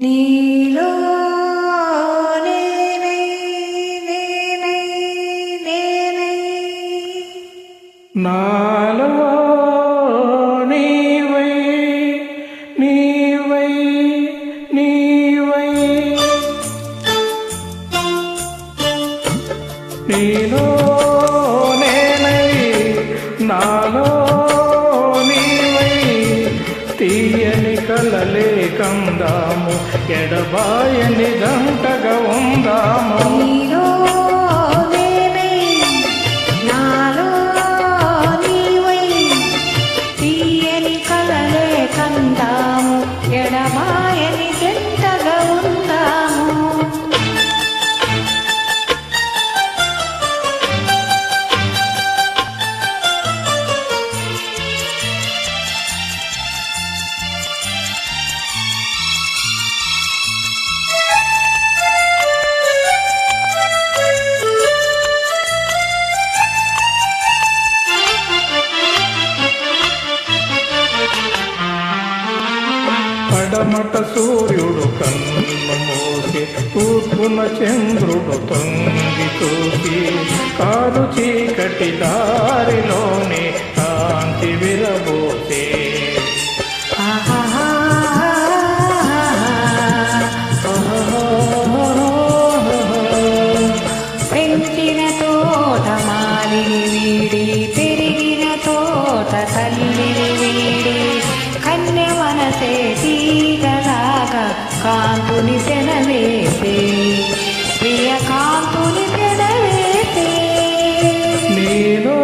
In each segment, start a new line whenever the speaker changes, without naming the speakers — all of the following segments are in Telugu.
నీలో నేనై, నేనై, నేనై.
నాలో నీవై తీయని కలలే కందాము ఎడబాయని గంటగా ఉందాము.
నీలో తీయని కలలే కందాము ఎడమాయని
పడమట సూర్యుడు కన్ను మోసి తూర్పున చంద్రుడు తొంగి చూసి కారు చీకటి దారిలోనే కాంతి విరబోసే
కాంతుని సెనవేసే ప్రియ కాంతుని తెనవేసే.
నీలో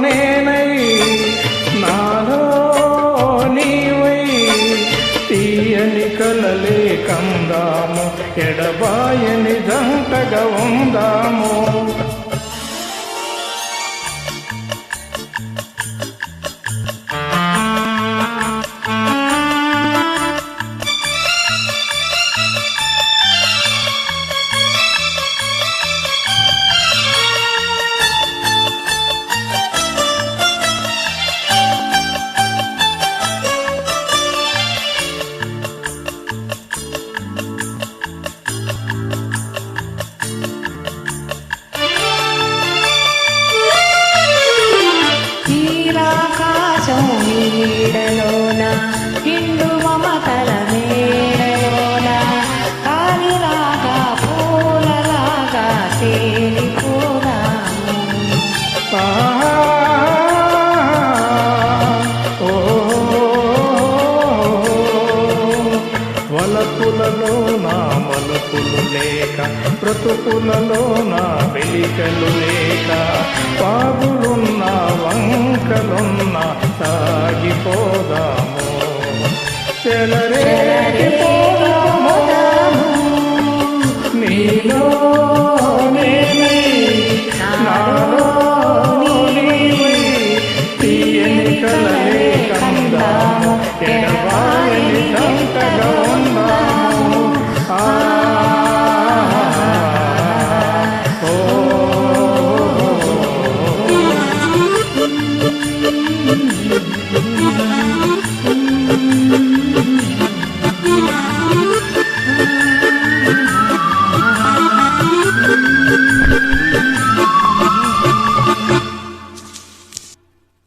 నేనై నాలో నీవై తీయని కలలే కందాము ఎడబాయని దంతగా ఉందాము. లేక బ్రతుకులలో నా వెలికలు లేక పాగులున్న వంకలున్న సాగిపోదాము. చెలరేగిపోదాము నీలో నేనై నాలో తీయని కలలే